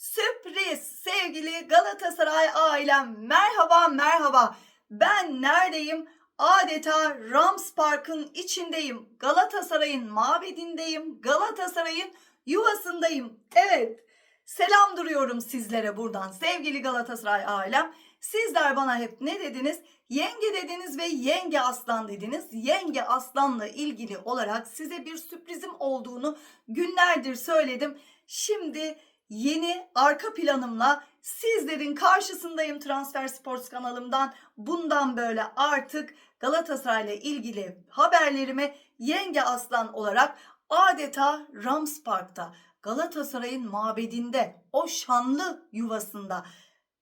Sürpriz sevgili Galatasaray ailem merhaba merhaba ben neredeyim? Adeta Rams Park'ın içindeyim. Galatasaray'ın mabedindeyim. Galatasaray'ın yuvasındayım. Evet selam duruyorum sizlere buradan sevgili Galatasaray ailem. Sizler bana hep ne dediniz? Yenge dediniz ve yenge aslan dediniz. Yenge aslanla ilgili olarak size bir sürprizim olduğunu günlerdir söyledim. Şimdi yeni arka planımla sizlerin karşısındayım Transfer Sports kanalımdan. Bundan böyle artık Galatasaray'la ilgili haberlerimi Yenge Aslan olarak adeta Rams Park'ta Galatasaray'ın mabedinde o şanlı yuvasında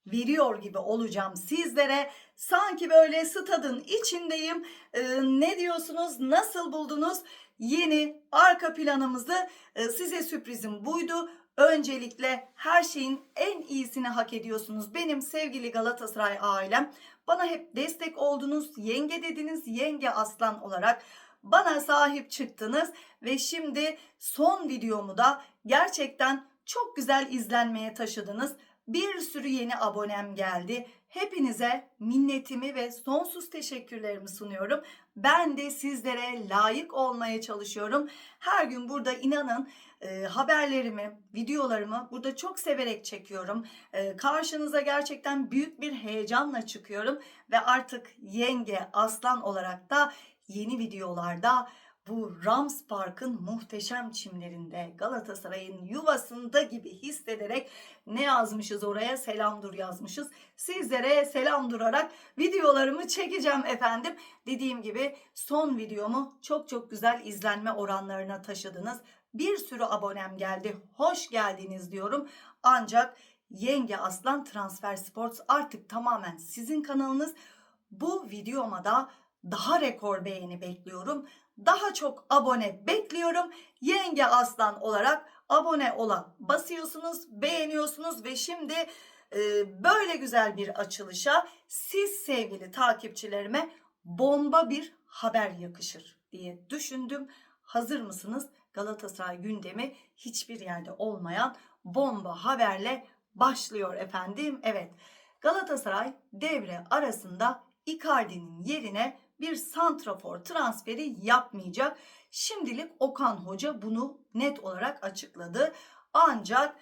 veriyor gibi olacağım sizlere. Sanki böyle stadın içindeyim. Ee, ne diyorsunuz? Nasıl buldunuz? Yeni arka planımızı e, size sürprizim buydu. Öncelikle her şeyin en iyisini hak ediyorsunuz. Benim sevgili Galatasaray ailem bana hep destek oldunuz. Yenge dediniz, yenge aslan olarak bana sahip çıktınız ve şimdi son videomu da gerçekten çok güzel izlenmeye taşıdınız. Bir sürü yeni abonem geldi. Hepinize minnetimi ve sonsuz teşekkürlerimi sunuyorum. Ben de sizlere layık olmaya çalışıyorum. Her gün burada inanın e, haberlerimi, videolarımı burada çok severek çekiyorum. E, karşınıza gerçekten büyük bir heyecanla çıkıyorum ve artık yenge aslan olarak da yeni videolarda bu Rams Park'ın muhteşem çimlerinde Galatasaray'ın yuvasında gibi hissederek ne yazmışız oraya selam dur yazmışız. Sizlere selam durarak videolarımı çekeceğim efendim. Dediğim gibi son videomu çok çok güzel izlenme oranlarına taşıdınız. Bir sürü abonem geldi. Hoş geldiniz diyorum. Ancak Yenge Aslan Transfer Sports artık tamamen sizin kanalınız. Bu videoma da daha rekor beğeni bekliyorum. Daha çok abone bekliyorum. Yenge Aslan olarak abone olan basıyorsunuz, beğeniyorsunuz ve şimdi e, böyle güzel bir açılışa siz sevgili takipçilerime bomba bir haber yakışır diye düşündüm. Hazır mısınız? Galatasaray gündemi hiçbir yerde olmayan bomba haberle başlıyor efendim. Evet. Galatasaray devre arasında Icardi'nin yerine bir santrafor transferi yapmayacak. Şimdilik Okan Hoca bunu net olarak açıkladı. Ancak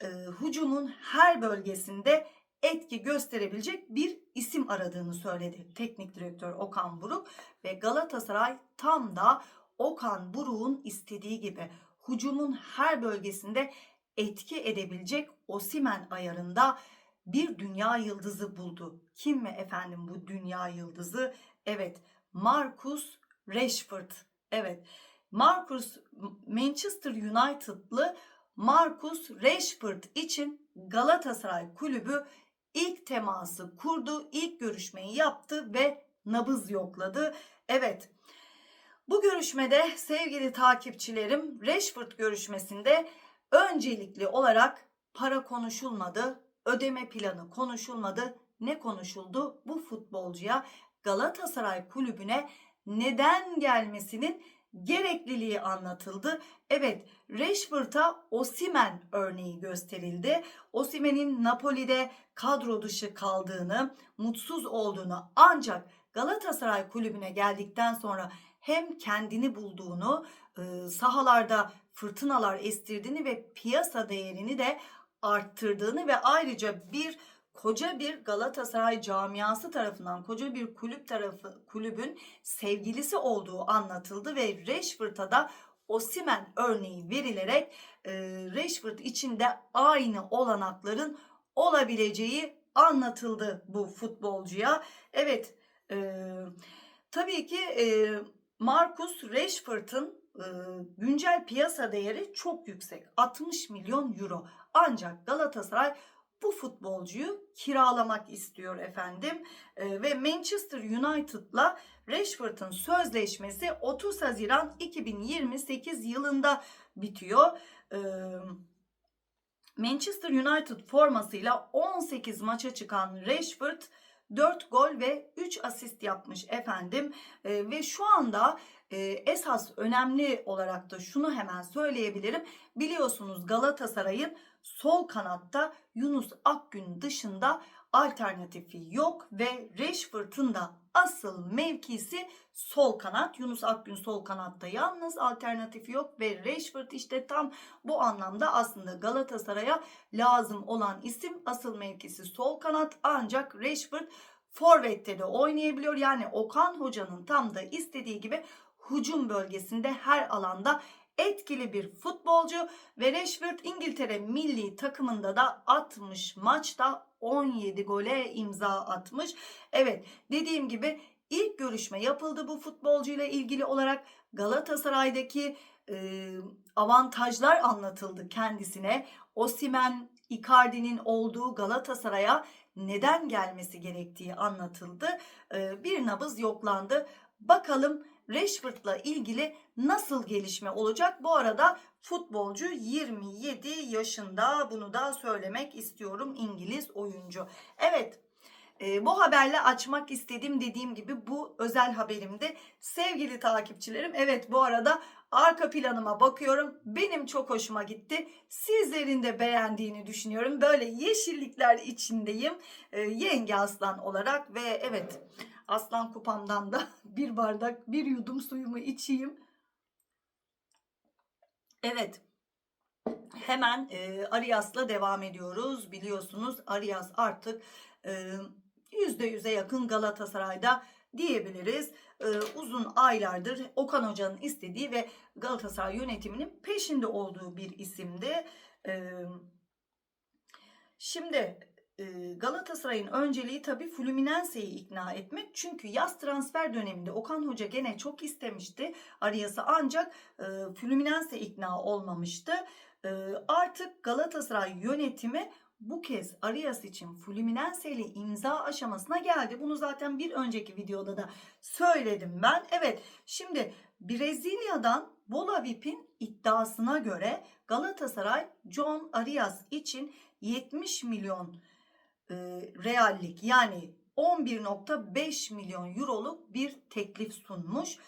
e, hücumun her bölgesinde etki gösterebilecek bir isim aradığını söyledi teknik direktör Okan Buruk ve Galatasaray tam da Okan Buruk'un istediği gibi hücumun her bölgesinde etki edebilecek Osimen ayarında bir dünya yıldızı buldu. Kim mi efendim bu dünya yıldızı? Evet, Marcus Rashford. Evet, Marcus Manchester United'lı Marcus Rashford için Galatasaray kulübü ilk teması kurdu, ilk görüşmeyi yaptı ve nabız yokladı. Evet, bu görüşmede sevgili takipçilerim Rashford görüşmesinde öncelikli olarak para konuşulmadı, ödeme planı konuşulmadı. Ne konuşuldu? Bu futbolcuya Galatasaray kulübüne neden gelmesinin gerekliliği anlatıldı. Evet, Rashford'a Osimen örneği gösterildi. Osimen'in Napoli'de kadro dışı kaldığını, mutsuz olduğunu ancak Galatasaray kulübüne geldikten sonra hem kendini bulduğunu, e, sahalarda fırtınalar estirdiğini ve piyasa değerini de arttırdığını ve ayrıca bir koca bir Galatasaray camiası tarafından koca bir kulüp tarafı kulübün sevgilisi olduğu anlatıldı ve Rashford'a da Osimen örneği verilerek e, Rashford için de aynı olanakların olabileceği anlatıldı bu futbolcuya. Evet e, tabii ki e, Marcus Rashford'ın e, güncel piyasa değeri çok yüksek 60 milyon euro. Ancak Galatasaray bu futbolcuyu kiralamak istiyor efendim. E, ve Manchester United'la Rashford'un sözleşmesi 30 Haziran 2028 yılında bitiyor. E, Manchester United formasıyla 18 maça çıkan Rashford 4 gol ve 3 asist yapmış efendim. E, ve şu anda e, esas önemli olarak da şunu hemen söyleyebilirim. Biliyorsunuz Galatasaray'ın sol kanatta Yunus Akgün dışında alternatifi yok ve Rashford'un da asıl mevkisi sol kanat. Yunus Akgün sol kanatta yalnız alternatifi yok ve Rashford işte tam bu anlamda aslında Galatasaray'a lazım olan isim asıl mevkisi sol kanat ancak Rashford forvette de oynayabiliyor. Yani Okan Hoca'nın tam da istediği gibi hücum bölgesinde her alanda etkili bir futbolcu ve Rashford İngiltere milli takımında da 60 maçta 17 gole imza atmış. Evet dediğim gibi ilk görüşme yapıldı bu futbolcuyla ilgili olarak Galatasaray'daki e, avantajlar anlatıldı kendisine. Osimen, Icardi'nin olduğu Galatasaray'a neden gelmesi gerektiği anlatıldı. E, bir nabız yoklandı. Bakalım Rashford'la ilgili nasıl gelişme olacak? Bu arada futbolcu 27 yaşında bunu da söylemek istiyorum İngiliz oyuncu. Evet e, bu haberle açmak istediğim dediğim gibi bu özel haberimdi. Sevgili takipçilerim evet bu arada arka planıma bakıyorum. Benim çok hoşuma gitti. Sizlerin de beğendiğini düşünüyorum. Böyle yeşillikler içindeyim. E, yenge aslan olarak ve evet aslan kupamdan da bir bardak bir yudum suyumu içeyim. Evet. Hemen e, Arias'la devam ediyoruz. Biliyorsunuz Arias artık e, %100'e yakın Galatasaray'da diyebiliriz. E, uzun aylardır Okan Hoca'nın istediği ve Galatasaray yönetiminin peşinde olduğu bir isimdi. E, şimdi Galatasaray'ın önceliği tabii Fluminense'yi ikna etmek. Çünkü yaz transfer döneminde Okan Hoca gene çok istemişti Arias'ı ancak e, Fluminense ikna olmamıştı. E, artık Galatasaray yönetimi bu kez Arias için Fluminense ile imza aşamasına geldi. Bunu zaten bir önceki videoda da söyledim ben. Evet şimdi Brezilya'dan Bola Vip'in iddiasına göre Galatasaray John Arias için 70 milyon reallik yani 11.5 milyon euroluk bir teklif sunmuş.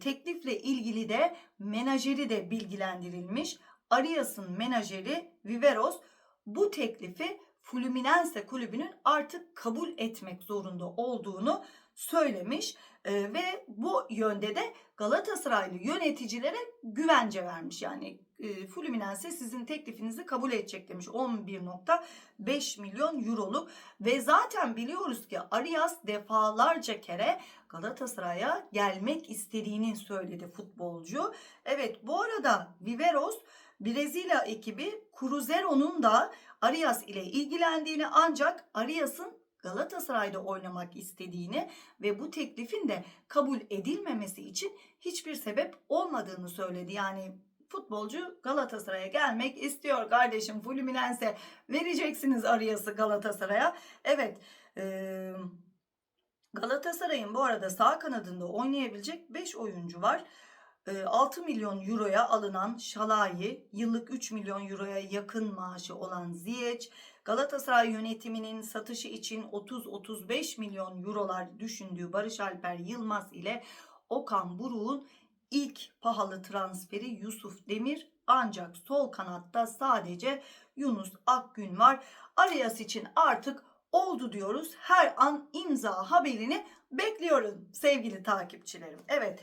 Teklifle ilgili de menajeri de bilgilendirilmiş. Arias'ın menajeri Viveros bu teklifi Fluminense kulübünün artık kabul etmek zorunda olduğunu söylemiş e, ve bu yönde de Galatasaraylı yöneticilere güvence vermiş. Yani e, Fluminense sizin teklifinizi kabul edecek demiş 11.5 milyon euroluk ve zaten biliyoruz ki Arias defalarca kere Galatasaray'a gelmek istediğini söyledi futbolcu. Evet bu arada Viveros Brezilya ekibi Cruzeiro'nun da Arias ile ilgilendiğini ancak Arias'ın Galatasaray'da oynamak istediğini ve bu teklifin de kabul edilmemesi için hiçbir sebep olmadığını söyledi. Yani futbolcu Galatasaray'a gelmek istiyor kardeşim Fluminense vereceksiniz Arias'ı Galatasaray'a. Evet e, Galatasaray'ın bu arada sağ kanadında oynayabilecek 5 oyuncu var. 6 milyon euroya alınan Şalayi, yıllık 3 milyon euroya yakın maaşı olan Ziyech, Galatasaray yönetiminin satışı için 30-35 milyon eurolar düşündüğü Barış Alper Yılmaz ile Okan Buruk'un ilk pahalı transferi Yusuf Demir ancak sol kanatta sadece Yunus Akgün var. Arias için artık oldu diyoruz. Her an imza haberini bekliyorum sevgili takipçilerim. Evet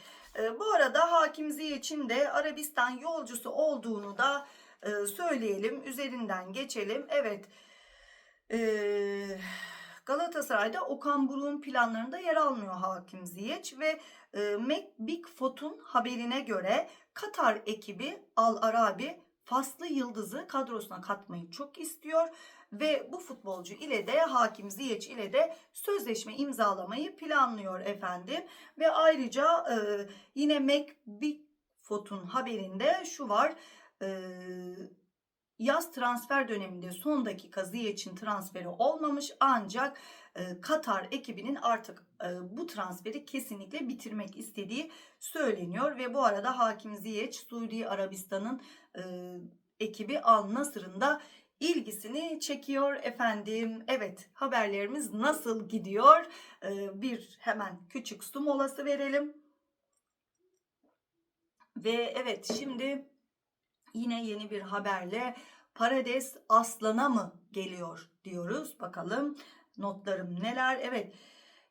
bu arada Hakim Ziyech'in de Arabistan yolcusu olduğunu da e, söyleyelim. Üzerinden geçelim. Evet e, Galatasaray'da Okan Buruk'un planlarında yer almıyor Hakim Ziyech ve e, Bigfoot'un haberine göre Katar ekibi Al Arabi Faslı Yıldız'ı kadrosuna katmayı çok istiyor ve bu futbolcu ile de Hakim Ziyech ile de sözleşme imzalamayı planlıyor efendim. Ve ayrıca e, yine Mac Bigfoot'un haberinde şu var. E, yaz transfer döneminde son dakika Ziyech'in transferi olmamış ancak e, Katar ekibinin artık e, bu transferi kesinlikle bitirmek istediği söyleniyor ve bu arada Hakim Ziyech Suudi Arabistan'ın e, ekibi Al Nasır'ın da ilgisini çekiyor efendim. Evet haberlerimiz nasıl gidiyor? E, bir hemen küçük su molası verelim. Ve evet şimdi yine yeni bir haberle Parades Aslan'a mı geliyor diyoruz. Bakalım notlarım neler? Evet.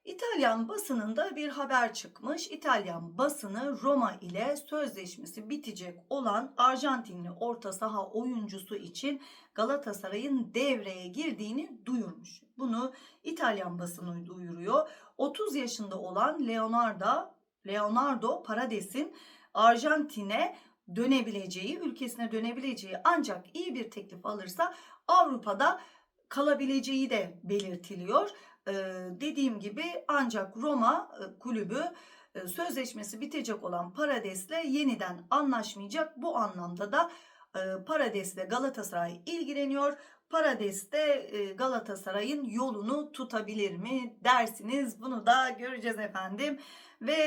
İtalyan basınında bir haber çıkmış. İtalyan basını Roma ile sözleşmesi bitecek olan Arjantinli orta saha oyuncusu için Galatasaray'ın devreye girdiğini duyurmuş. Bunu İtalyan basını duyuruyor. 30 yaşında olan Leonardo Leonardo Parades'in Arjantin'e dönebileceği, ülkesine dönebileceği ancak iyi bir teklif alırsa Avrupa'da kalabileceği de belirtiliyor. Dediğim gibi ancak Roma kulübü sözleşmesi bitecek olan Parades'le yeniden anlaşmayacak. Bu anlamda da Parades'le Galatasaray ilgileniyor. Parades'te Galatasaray'ın yolunu tutabilir mi dersiniz. Bunu da göreceğiz efendim. Ve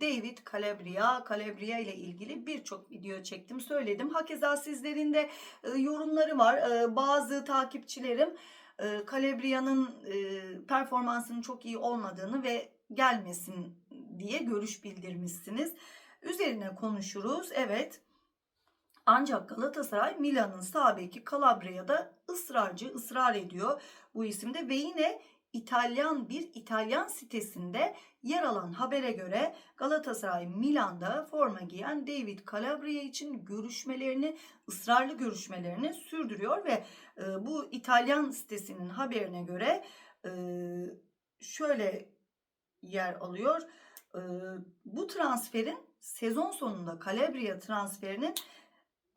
David Calabria, Calabria ile ilgili birçok video çektim, söyledim. Hakeza sizlerin de yorumları var. Bazı takipçilerim e, e, performansının çok iyi olmadığını ve gelmesin diye görüş bildirmişsiniz. Üzerine konuşuruz. Evet. Ancak Galatasaray Milan'ın sağ beki Calabria'da ısrarcı, ısrar ediyor bu isimde ve yine İtalyan bir İtalyan sitesinde yer alan habere göre Galatasaray Milan'da forma giyen David Calabria için görüşmelerini, ısrarlı görüşmelerini sürdürüyor ve e, bu İtalyan sitesinin haberine göre e, şöyle yer alıyor. E, bu transferin sezon sonunda Calabria transferinin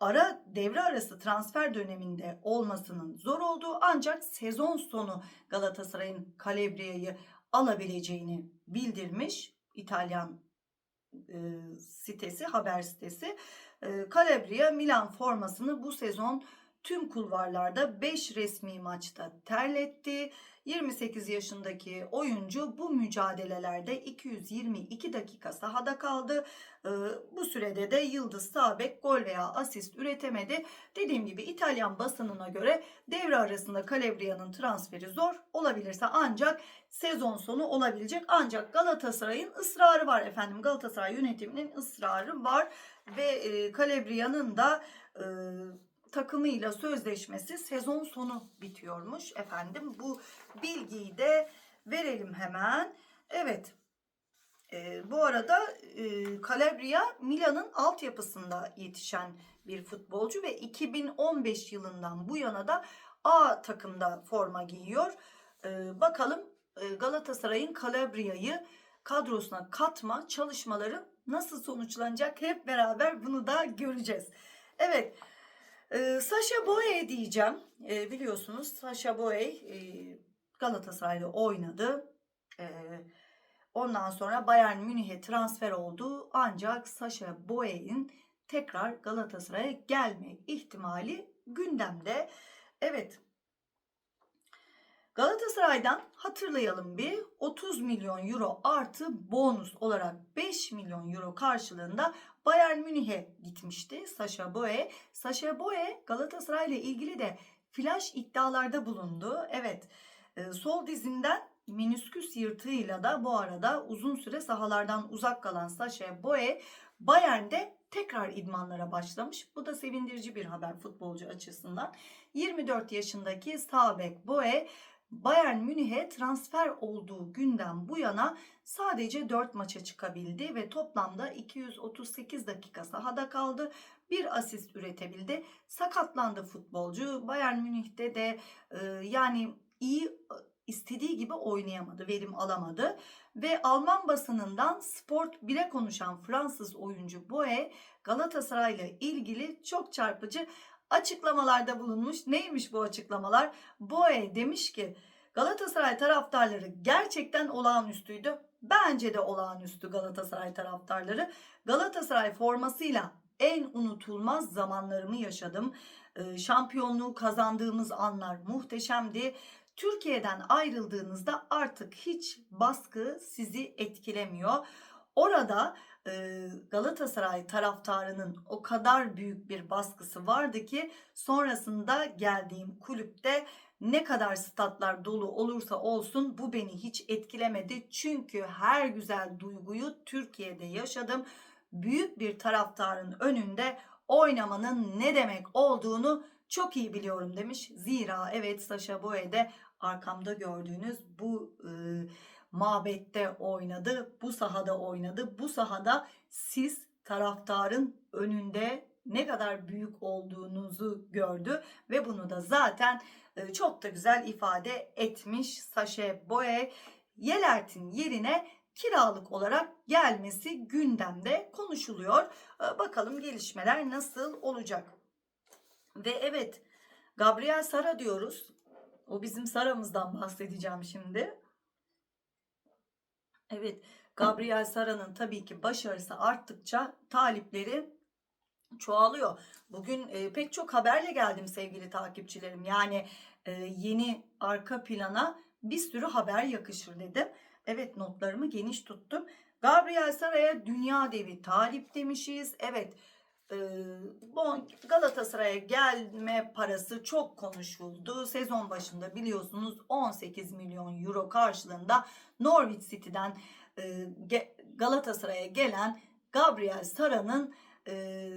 ara devre arası transfer döneminde olmasının zor olduğu ancak sezon sonu Galatasaray'ın Calabria'yı alabileceğini bildirmiş İtalyan e, sitesi, haber sitesi. E, Calabria Milan formasını bu sezon tüm kulvarlarda 5 resmi maçta terletti. 28 yaşındaki oyuncu bu mücadelelerde 222 dakika sahada kaldı. Ee, bu sürede de Yıldız Sabek gol veya asist üretemedi. Dediğim gibi İtalyan basınına göre devre arasında Calabria'nın transferi zor olabilirse ancak sezon sonu olabilecek. Ancak Galatasaray'ın ısrarı var efendim. Galatasaray yönetiminin ısrarı var ve e, Calabria'nın da e, takımıyla sözleşmesi sezon sonu bitiyormuş efendim. Bu bilgiyi de verelim hemen. Evet. E, bu arada e, Calabria Milan'ın altyapısında yetişen bir futbolcu ve 2015 yılından bu yana da A takımda forma giyiyor. E, bakalım e, Galatasaray'ın Calabria'yı kadrosuna katma çalışmaları nasıl sonuçlanacak hep beraber bunu da göreceğiz. Evet. Ee, Sasha Boye diyeceğim. Ee, biliyorsunuz Sasha Boye e, Galatasaray'da oynadı. Ee, ondan sonra Bayern Münih'e transfer oldu. Ancak Sasha Boye'nin tekrar Galatasaray'a gelme ihtimali gündemde. Evet. Galatasaray'dan hatırlayalım bir 30 milyon euro artı bonus olarak 5 milyon euro karşılığında Bayern Münih'e gitmişti Sasha Boye. Sasha Boye Galatasaray ile ilgili de flash iddialarda bulundu. Evet e, sol dizinden menisküs yırtığıyla da bu arada uzun süre sahalardan uzak kalan Sasha Boye Bayern'de tekrar idmanlara başlamış. Bu da sevindirici bir haber futbolcu açısından. 24 yaşındaki sağ bek Boye Bayern Münih'e transfer olduğu günden bu yana sadece 4 maça çıkabildi ve toplamda 238 dakika sahada kaldı. Bir asist üretebildi. Sakatlandı futbolcu. Bayern Münih'te de e, yani iyi istediği gibi oynayamadı, verim alamadı. Ve Alman basınından Sport 1'e konuşan Fransız oyuncu Boe Galatasaray ile ilgili çok çarpıcı açıklamalarda bulunmuş. Neymiş bu açıklamalar? Boe demiş ki Galatasaray taraftarları gerçekten olağanüstüydü. Bence de olağanüstü Galatasaray taraftarları. Galatasaray formasıyla en unutulmaz zamanlarımı yaşadım. Şampiyonluğu kazandığımız anlar muhteşemdi. Türkiye'den ayrıldığınızda artık hiç baskı sizi etkilemiyor. Orada Galatasaray taraftarının o kadar büyük bir baskısı vardı ki sonrasında geldiğim kulüpte ne kadar statlar dolu olursa olsun bu beni hiç etkilemedi. Çünkü her güzel duyguyu Türkiye'de yaşadım. Büyük bir taraftarın önünde oynamanın ne demek olduğunu çok iyi biliyorum demiş. Zira evet Sasha Boye de arkamda gördüğünüz bu e, mabette oynadı. Bu sahada oynadı. Bu sahada siz taraftarın önünde ne kadar büyük olduğunuzu gördü ve bunu da zaten e, çok da güzel ifade etmiş Sasha Boye. Yelert'in yerine kiralık olarak gelmesi gündemde konuşuluyor. E, Bakalım gelişmeler nasıl olacak. Ve evet Gabriel Sara diyoruz. O bizim Sara'mızdan bahsedeceğim şimdi. Evet Gabriel Sara'nın tabii ki başarısı arttıkça talipleri çoğalıyor. Bugün e, pek çok haberle geldim sevgili takipçilerim. Yani e, yeni arka plana bir sürü haber yakışır dedim. Evet notlarımı geniş tuttum. Gabriel Saray'a dünya devi talip demişiz. Evet Galatasaray'a gelme parası çok konuşuldu. Sezon başında biliyorsunuz 18 milyon euro karşılığında Norwich City'den e, Galatasaray'a gelen Gabriel Sara'nın e,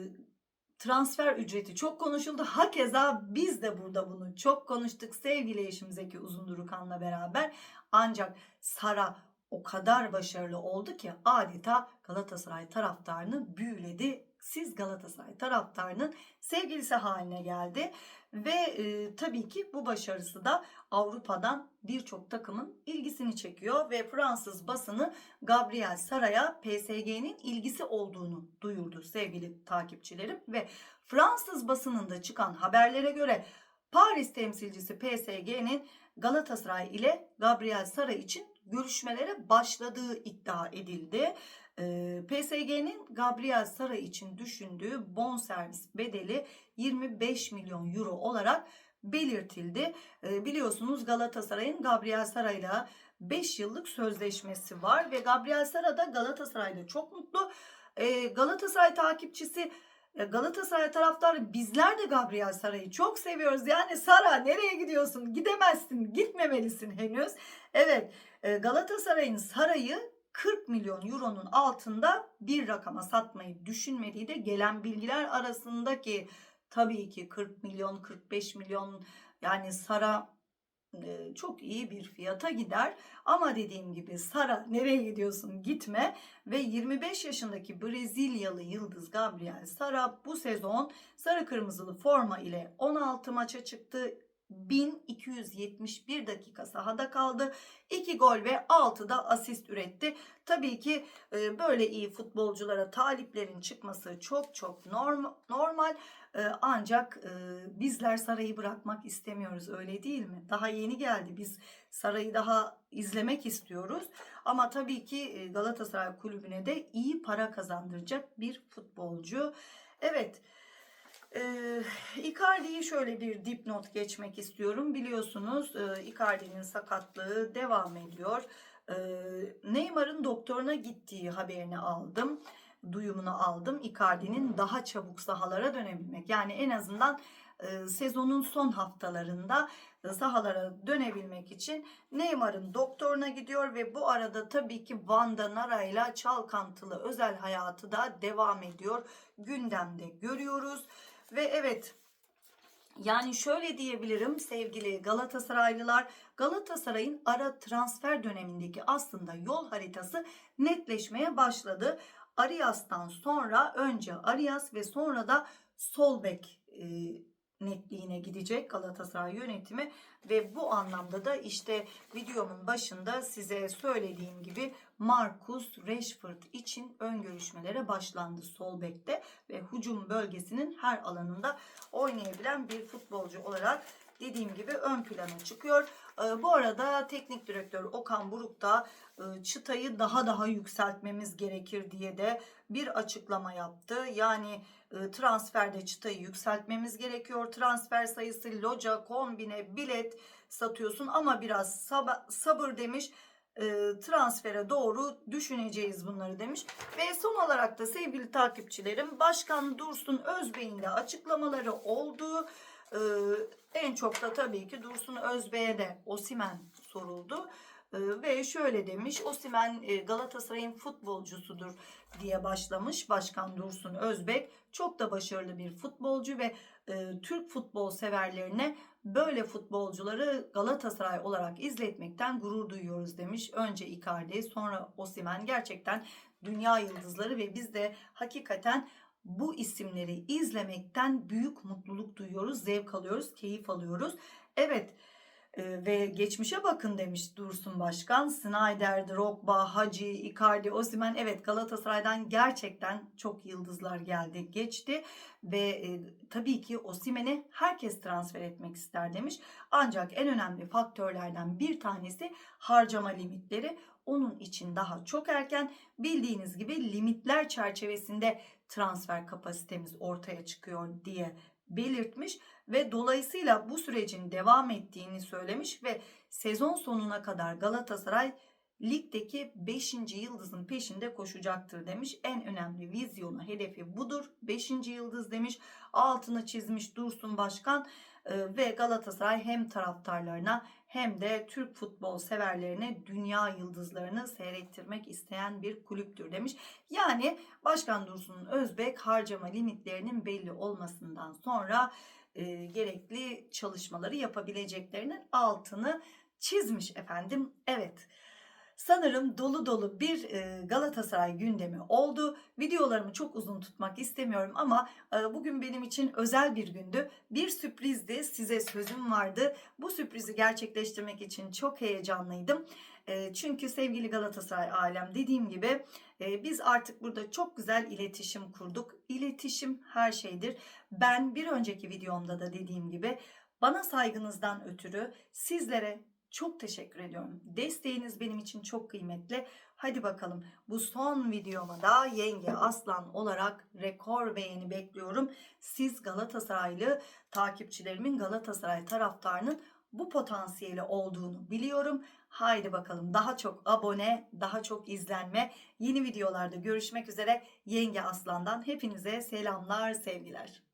transfer ücreti çok konuşuldu. Hakeza biz de burada bunu çok konuştuk sevgili eşim Zeki Uzundurukan'la beraber. Ancak Sara o kadar başarılı oldu ki adeta Galatasaray taraftarını büyüledi. Siz Galatasaray taraftarının sevgilisi haline geldi. Ve e, tabii ki bu başarısı da Avrupa'dan birçok takımın ilgisini çekiyor ve Fransız basını Gabriel Saray'a PSG'nin ilgisi olduğunu duyurdu sevgili takipçilerim ve Fransız basınında çıkan haberlere göre Paris temsilcisi PSG'nin Galatasaray ile Gabriel Saray için görüşmelere başladığı iddia edildi. Ee, PSG'nin Gabriel Saray için düşündüğü bonservis bedeli 25 milyon euro olarak belirtildi. Ee, biliyorsunuz Galatasaray'ın Gabriel Saray'la 5 yıllık sözleşmesi var ve Gabriel Sara da Galatasaray'la çok mutlu. Ee, Galatasaray takipçisi e, Galatasaray taraftarı bizler de Gabriel Saray'ı çok seviyoruz. Yani Sara nereye gidiyorsun? Gidemezsin, gitmemelisin henüz. Evet e, Galatasaray'ın Saray'ı 40 milyon euronun altında bir rakama satmayı düşünmediği de gelen bilgiler arasındaki tabii ki 40 milyon 45 milyon yani Sara e, çok iyi bir fiyata gider. Ama dediğim gibi Sara nereye gidiyorsun gitme ve 25 yaşındaki Brezilyalı yıldız Gabriel Sara bu sezon sarı kırmızılı forma ile 16 maça çıktı. 1271 dakika sahada kaldı. 2 gol ve 6 da asist üretti. Tabii ki e, böyle iyi futbolculara taliplerin çıkması çok çok norm- normal. E, ancak e, bizler Saray'ı bırakmak istemiyoruz öyle değil mi? Daha yeni geldi. Biz Saray'ı daha izlemek istiyoruz. Ama tabii ki Galatasaray kulübüne de iyi para kazandıracak bir futbolcu. Evet. Ee, Icardi'yi şöyle bir dipnot geçmek istiyorum. Biliyorsunuz e, Icardi'nin sakatlığı devam ediyor. Ee, Neymar'ın doktoruna gittiği haberini aldım. Duyumunu aldım. Icardi'nin daha çabuk sahalara dönebilmek. Yani en azından e, sezonun son haftalarında e, sahalara dönebilmek için Neymar'ın doktoruna gidiyor ve bu arada tabii ki Vanda Nara'yla çalkantılı özel hayatı da devam ediyor. Gündemde görüyoruz. Ve evet yani şöyle diyebilirim sevgili Galatasaraylılar Galatasaray'ın ara transfer dönemindeki aslında yol haritası netleşmeye başladı. Arias'tan sonra önce Arias ve sonra da sol bek e, netliğine gidecek Galatasaray yönetimi ve bu anlamda da işte videomun başında size söylediğim gibi Marcus Rashford için ön görüşmelere başlandı sol bekte ve hücum bölgesinin her alanında oynayabilen bir futbolcu olarak dediğim gibi ön plana çıkıyor. Ee, Bu arada teknik direktör Okan Buruk da e, çıtayı daha daha yükseltmemiz gerekir diye de bir açıklama yaptı. Yani transferde çıtayı yükseltmemiz gerekiyor. Transfer sayısı, loca, kombine, bilet satıyorsun ama biraz sab- sabır demiş. E, transfere doğru düşüneceğiz bunları demiş. Ve son olarak da sevgili takipçilerim Başkan Dursun Özbey'in de açıklamaları oldu. Ee, en çok da tabii ki Dursun Özbey'e de Osimen soruldu. Ee, ve şöyle demiş Osimen e, Galatasaray'ın futbolcusudur diye başlamış Başkan Dursun Özbek. Çok da başarılı bir futbolcu ve e, Türk futbol severlerine böyle futbolcuları Galatasaray olarak izletmekten gurur duyuyoruz demiş. Önce Icardi sonra Osimen gerçekten dünya yıldızları ve biz de hakikaten bu isimleri izlemekten büyük mutluluk duyuyoruz, zevk alıyoruz, keyif alıyoruz. Evet ve geçmişe bakın demiş Dursun Başkan. Snyder, Drogba, Hacı, Icardi, Osimhen evet Galatasaray'dan gerçekten çok yıldızlar geldi, geçti ve e, tabii ki Osimhen'i herkes transfer etmek ister demiş. Ancak en önemli faktörlerden bir tanesi harcama limitleri. Onun için daha çok erken bildiğiniz gibi limitler çerçevesinde transfer kapasitemiz ortaya çıkıyor diye belirtmiş ve dolayısıyla bu sürecin devam ettiğini söylemiş ve sezon sonuna kadar Galatasaray ligdeki 5. yıldızın peşinde koşacaktır demiş. En önemli vizyonu, hedefi budur. 5. yıldız demiş. Altını çizmiş Dursun Başkan Ee, ve Galatasaray hem taraftarlarına hem de Türk futbol severlerine dünya yıldızlarını seyrettirmek isteyen bir kulüptür demiş. Yani Başkan Dursun Özbek harcama limitlerinin belli olmasından sonra e, gerekli çalışmaları yapabileceklerinin altını çizmiş efendim. Evet. Sanırım dolu dolu bir e, Galatasaray gündemi oldu. Videolarımı çok uzun tutmak istemiyorum ama e, bugün benim için özel bir gündü. Bir sürprizdi. Size sözüm vardı. Bu sürprizi gerçekleştirmek için çok heyecanlıydım. E, çünkü sevgili Galatasaray alem dediğim gibi biz artık burada çok güzel iletişim kurduk. İletişim her şeydir. Ben bir önceki videomda da dediğim gibi bana saygınızdan ötürü sizlere çok teşekkür ediyorum. Desteğiniz benim için çok kıymetli. Hadi bakalım bu son videoma da yenge aslan olarak rekor beğeni bekliyorum. Siz Galatasaraylı takipçilerimin Galatasaray taraftarının bu potansiyeli olduğunu biliyorum. Haydi bakalım daha çok abone, daha çok izlenme. Yeni videolarda görüşmek üzere. Yenge Aslan'dan hepinize selamlar, sevgiler.